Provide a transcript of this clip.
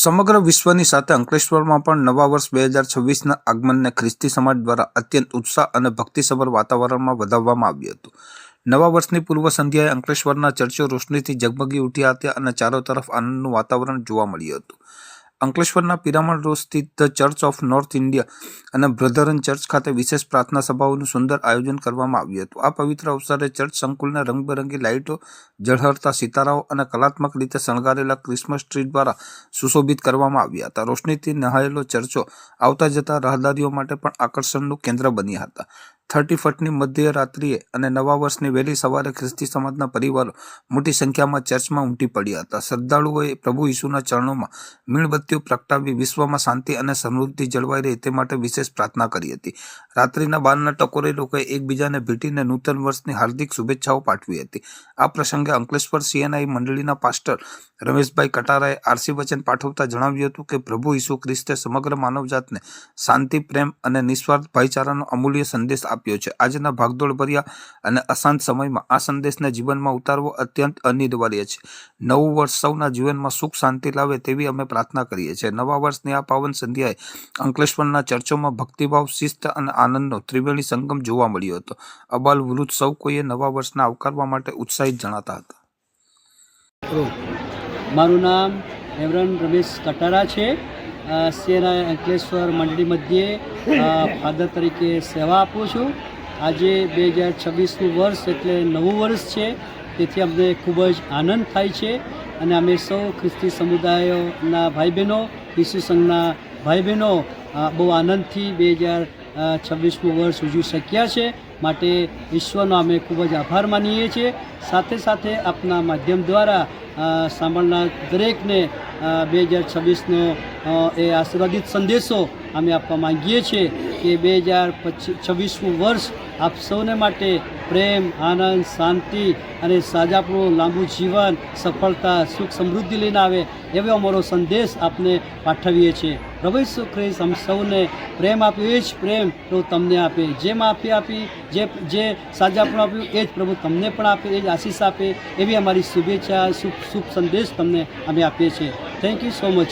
સમગ્ર વિશ્વની સાથે અંકલેશ્વરમાં પણ નવા વર્ષ બે હજાર છવ્વીસના આગમનને ખ્રિસ્તી સમાજ દ્વારા અત્યંત ઉત્સાહ અને ભક્તિસભર વાતાવરણમાં વધાવવામાં આવ્યું હતું. નવા વર્ષની પૂર્વ સંધ્યાએ અંકલેશ્વરના ચર્ચો રોશનીથી ઝગમગી ઉઠ્યા હતા અને ચારો તરફ આનંદનું વાતાવરણ જોવા મળ્યું હતું. અંકલેશ્વરના પિરામણ રોડ સ્થિત the church of North India અને બ્રધરન ચર્ચ ખાતે વિશેષ પ્રાર્થના સભાઓનું સુંદર આયોજન કરવામાં આવ્યું હતું. આ પવિત્ર અવસરે ચર્ચ સંકુલને રંગબેરંગી લાઇટો ઝળહળતા સિતારાઓ અને કલાત્મક રીતે શણગારેલા ક્રિસમસ ટ્રી દ્વારા સુશોભિત કરવામાં આવ્યા હતા. રોશનીથી નહાયેલો ચર્ચો આવતા જતા રાહદારીઓ માટે પણ આકર્ષણનું કેન્દ્ર બન્યા હતા. થર્ટી ફર્સ્ટની મધ્ય રાત્રિએ અને નવા વર્ષની વહેલી સવારે ખ્રિસ્તી સમાજના પરિવારો મોટી સંખ્યામાં ચર્ચમાં ઉમટી પડ્યા હતા. શ્રદ્ધાળુઓએ પ્રભુ ઈસુના ચરણોમાં મીણબત્તીઓ પ્રગટાવી વિશ્વમાં શાંતિ અને સમૃદ્ધિ જળવાઈ રહે તે માટે વિશેષ પ્રાર્થના કરી હતી. રાત્રિના બારના ટકોરે લોકોએ એકબીજાને ભેટીને નૂતન વર્ષની હાર્દિક શુભેચ્છાઓ પાઠવી હતી. આ પ્રસંગે અંકલેશ્વર સીએનઆઈ મંડળીના પાસ્ટર રમેશભાઈ કટારાએ આરસી વચન પાઠવતા જણાવ્યું હતું કે, પ્રભુ ઈસુ ખ્રિસ્તે સમગ્ર માનવજાતને શાંતિ, પ્રેમ અને નિસ્વાર્થ ભાઈચારાનો અમૂલ્ય સંદેશ આપ્યો છે. આજના ભાગદોડ ભર્યા અને અશાંત સમયમાં આ સંદેશને જીવનમાં ઉતારવો અત્યંત અનિવાર્ય છે. નવું વર્ષ સૌના જીવનમાં સુખ શાંતિ લાવે તેવી અમે પ્રાર્થના કરીએ છીએ. નવા વર્ષની આ પાવન સંધ્યાએ અંકલેશ્વરના ચર્ચોમાં ભક્તિભાવ, શિસ્ત અને આનંદનો ત્રિવેણી સંગમ જોવા મળ્યો હતો. અબાલ વૃદ્ધ સૌ કોઈએ નવા વર્ષને આવકારવા માટે ઉત્સાહિત જણાતા હતા. મારું નામ એવરન રમેશ કટારા છે. સેના અંકલેશ્વર મંડળી મધ્યે ફાધર તરીકે સેવા આપું છું. આજે બે હજાર છવ્વીસનું વર્ષ એટલે નવું વર્ષ છે. તેથી અમને ખૂબ જ આનંદ થાય છે અને અમે સૌ ખ્રિસ્તી સમુદાયોના ભાઈ બહેનો ઈસુ સંઘના ભાઈ બહેનો બહુ આનંદથી બે હજાર છવ્વીસમું વર્ષ ઉજવી શક્યા છે. માટે ઈશ્વરનો અમે ખૂબ જ આભાર માનીએ છીએ. સાથે સાથે આપના માધ્યમ દ્વારા સાંભળનાર દરેકને બે હજાર છવ્વીસનો એ આશીર્વાદિત સંદેશો અમે આપવા માંગીએ છીએ કે બે હજાર પચીસ છવ્વીસમું વર્ષ આપ સૌને માટે પ્રેમ, આનંદ, શાંતિ અને સાજાપણું લાંબુ જીવન, સફળતા, સુખ, સમૃદ્ધિ લઈને આવે એવો અમારો સંદેશ આપને પાઠવીએ છીએ. પ્રભુ ઈસુ ખ્રિસ્ત અમ સૌને પ્રેમ આપ્યો, એ જ પ્રેમ પ્રભુ તમને આપે. જે માફી આપી જે જે સાજાપણું આપ્યું, એ જ પ્રભુ તમને પણ આપે, એ જ આશીષ આપે. એવી અમારી શુભેચ્છા, શુભ શુભ સંદેશ તમને અમે આપીએ છીએ. Thank you so much